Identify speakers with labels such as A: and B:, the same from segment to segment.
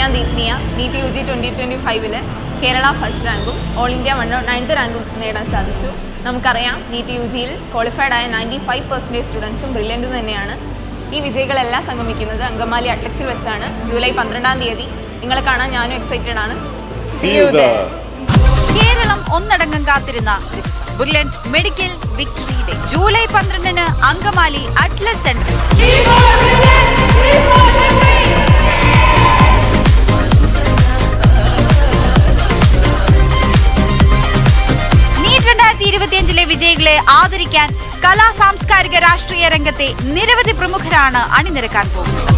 A: ഞാൻ Deepniya NEET U G twenty twenty ഫൈവിൽ Kerala first റാങ്കും ഓൾ ഇന്ത്യ വൺ നയൻത്ത് റാങ്കും നേടാൻ സാധിച്ചു. നമുക്കറിയാം നീറ്റ് യു ജിയിൽ ക്വാളിഫൈഡ് ആയ നയന്റി ഫൈവ് പെർസെന്റേജ് സ്റ്റുഡൻസും ബ്രില്യന്റും തന്നെയാണ്. ഈ വിജയികളെല്ലാം സംഗമിക്കുന്നത് അങ്കമാലി അട്ലക്സിൽ വെച്ചാണ്. ജൂലൈ പന്ത്രണ്ടാം തീയതി. നിങ്ങളെ കാണാൻ ഞാനും എക്സൈറ്റഡ് ആണ്.
B: കേരളം ഒന്നടങ്കം കാത്തിരുന്ന bullet medical victory day July പന്ത്രണ്ടിന് അങ്കമാലി അറ്റ്ലസ് സെന്ററിൽ ഇരുപത്തിയഞ്ചിലെ ആദരിക്കാൻ കലാ സാംസ്കാരിക രാഷ്ട്രീയ രംഗത്തെ നിരവധി പ്രമുഖരാണ് അണിനിരക്കാൻ പോകുന്നത്.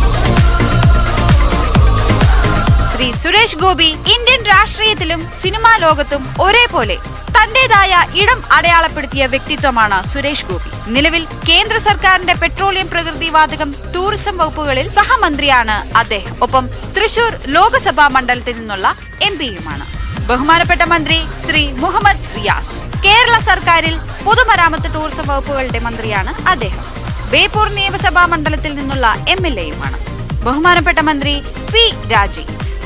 B: ശ്രീ സുരേഷ് ഗോപി ഇന്ത്യൻ രാഷ്ട്രീയത്തിലും സിനിമാ ലോകത്തും ഒരേപോലെ തന്റേതായ ഇടം അടയാളപ്പെടുത്തിയ വ്യക്തിത്വമാണ് സുരേഷ് ഗോപി. നിലവിൽ കേന്ദ്ര സർക്കാരിന്റെ പെട്രോളിയം പ്രകൃതി വാതകം ടൂറിസം വകുപ്പുകളിൽ സഹമന്ത്രിയാണ് അദ്ദേഹം. ഒപ്പം തൃശൂർ ലോക്സഭാ മണ്ഡലത്തിൽ നിന്നുള്ള എം പിയുമാണ് ബഹുമാനപ്പെട്ട മന്ത്രി ശ്രീ മുഹമ്മദ് റിയാസ്. കേരള സർക്കാരിൽ പൊതുമരാമത്ത് ടൂറിസം വകുപ്പുകളുടെ മന്ത്രിയാണ് അദ്ദേഹം. ബേപ്പൂർ നിയമസഭാ മണ്ഡലത്തിൽ നിന്നുള്ള എം എൽ എയുമാണ്. ബഹുമാനപ്പെട്ട മന്ത്രി പി രാജി.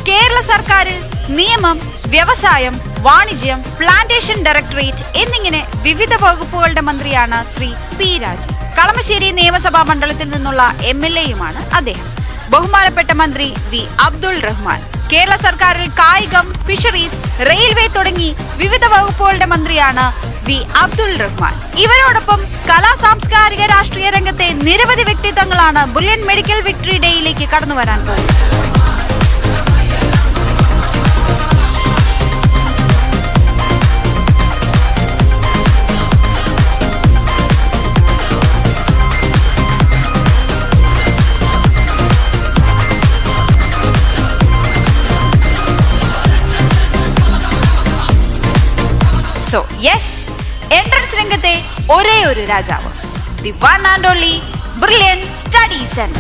B: കേരള സർക്കാരിൽ നിയമം വ്യവസായം വാണിജ്യം പ്ലാന്റേഷൻ ഡയറക്ടറേറ്റ് എന്നിങ്ങനെ വിവിധ വകുപ്പുകളുടെ മന്ത്രിയാണ് ശ്രീ പി രാജി. കളമശ്ശേരി നിയമസഭാ മണ്ഡലത്തിൽ നിന്നുള്ള എം എൽ എയുമാണ് അദ്ദേഹം. ബഹുമാനപ്പെട്ട മന്ത്രി വി അബ്ദുൾ റഹ്മാൻ. കേരള സർക്കാരിൽ കായികം ഫിഷറീസ് റെയിൽവേ തുടങ്ങി വിവിധ വകുപ്പുകളുടെ മന്ത്രിയാണ് വി അബ്ദുൾ റഹ്മാൻ. ഇവരോടൊപ്പം കലാ സാംസ്കാരിക രാഷ്ട്രീയ രംഗത്തെ നിരവധി വ്യക്തിത്വങ്ങളാണ് ബുല്യൻ മെഡിക്കൽ വിക്ടറി ഡേയിലേക്ക് കടന്നു വരാൻ പോകുന്നത് സോ യെസ് എൻട്രൻസ് രംഗത്തെ ഒരേ ഒരു രാജാവ്. The one and only brilliant studies and